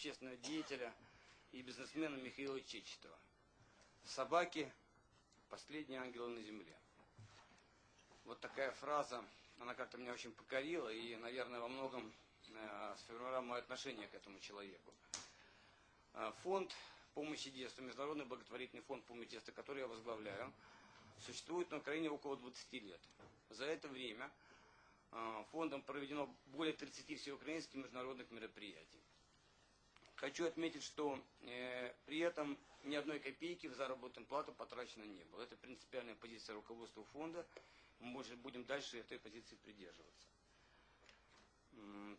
общественного деятеля и бизнесмена Михаила Чечетова. Собаки – последние ангелы на земле. Вот такая фраза, она как-то меня очень покорила и, наверное, во многом э, сформировала мое отношение к этому человеку. Э, Фонд помощи детству, Международный благотворительный фонд помощи детству, который я возглавляю, существует на Украине около 20 лет. За это время э, фондом проведено более 30 всеукраинских международных мероприятий. Хочу отметить, что э, при этом ни одной копейки в заработную плату потрачено не было. Это принципиальная позиция руководства фонда. Мы будем дальше этой позиции придерживаться.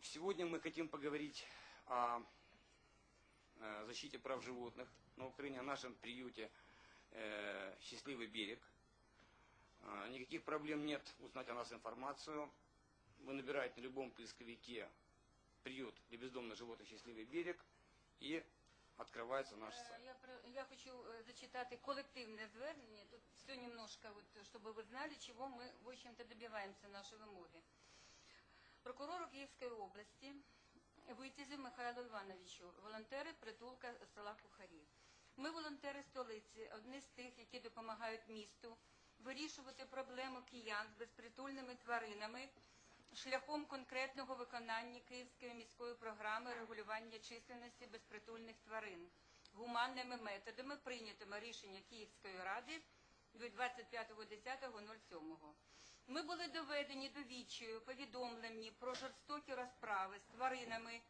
Сегодня мы хотим поговорить о э, защите прав животных на Украине, о нашем приюте э, «Счастливый берег». Э, Никаких проблем нет узнать о нас информацию. Вы набираете на любом поисковике приют для бездомных животных «Счастливый берег» і відкривається наш Е, сайт. Я, про- я хочу е, зачитати коллективное звернення. Тут все немножко, вот, чтобы вы знали, чего мы, в общем-то, добиваемся нашей вимоги. Прокурору Київської області Витязів Михайлу Івановичу, волонтери притулка села Кухарі. Ми, волонтери столиці, одні з тих, які допомагають місту вирішувати проблему киян з безпритульними тваринами шляхом конкретного виконання Київської міської програми регулювання численності безпритульних тварин гуманними методами прийнятими рішення Київської ради від 25.10.07. Ми були доведені до відчаю, повідомлені про жорстокі розправи з тваринами,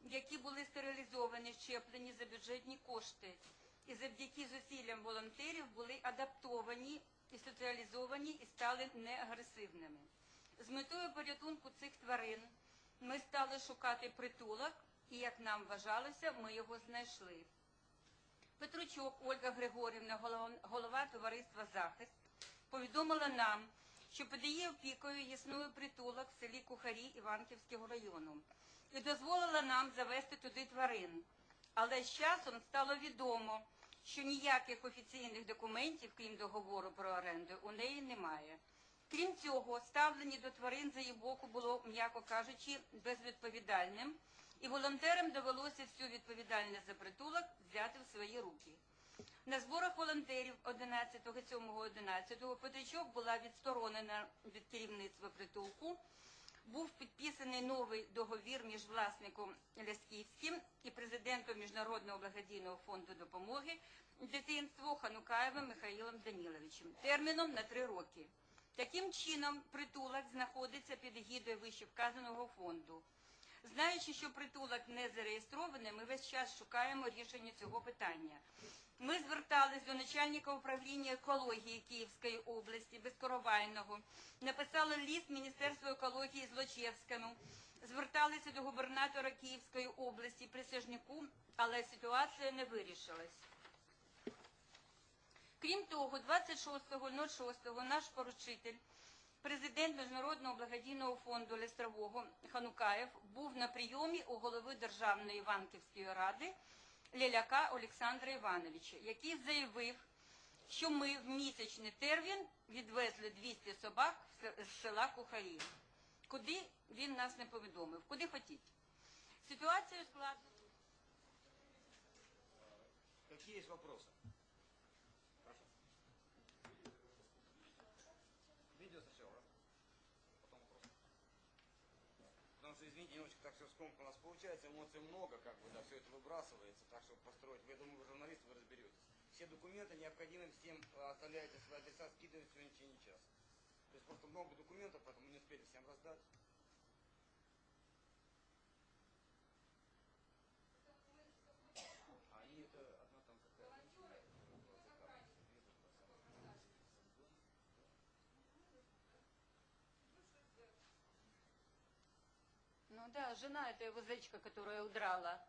які були стерилізовані, щеплені за бюджетні кошти, і завдяки зусиллям волонтерів були адаптовані і соціалізовані і стали неагресивними. З метою порятунку цих тварин ми стали шукати притулок, і, як нам вважалося, ми його знайшли. Петручук Ольга Григорівна, голова товариства Захист, повідомила нам, що під її опікою існує притулок в селі Кухарі Іванківського району і дозволила нам завести туди тварин. Але з часом стало відомо, що ніяких офіційних документів, крім договору про оренду, у неї немає. Крім цього, ставлення до тварин з її боку було, м'яко кажучи, безвідповідальним, і волонтерам довелося всю відповідальність за притулок взяти в свої руки. На зборах волонтерів 11.07.11 Петричок була відсторонена від керівництва притулку. Був підписаний новий договір між власником Лясківським і президентом Міжнародного благодійного фонду допомоги дитинству Ханукаєвим Михаїлом Даніловичем терміном на три роки. Таким чином, притулок знаходиться під егідою вищевказаного фонду. Знаючи, що притулок не зареєстрований, ми весь час шукаємо рішення цього питання. Ми звертались до начальника управління екології Київської області Безкоровайного, написали лист Міністерству екології Злочевському, зверталися до губернатора Київської області Присяжнику, але ситуація не вирішилась. Крім того, 26.06 наш поручитель, президент Міжнародного благодійного фонду Лістрового Ханукаєв був на прийомі у голови Державної Іванківської ради Ліляка Олександра Івановича, який заявив, що ми в місячний термін відвезли 200 собак з села Кухарі. Куди він нас не повідомив, куди хотіть. Ситуацію складно. Какие есть вопросы? Извините, немножечко так все скомканно у нас получается, эмоций много, как бы, да, все это выбрасывается, так что построить, я думаю, журналисты, вы разберетесь. Все документы необходимы всем э, оставляете свои адреса, скидывать сегодня в течение часа. То есть просто много документов, поэтому не успели всем раздать. Да, жена это его зечка, которая удрала.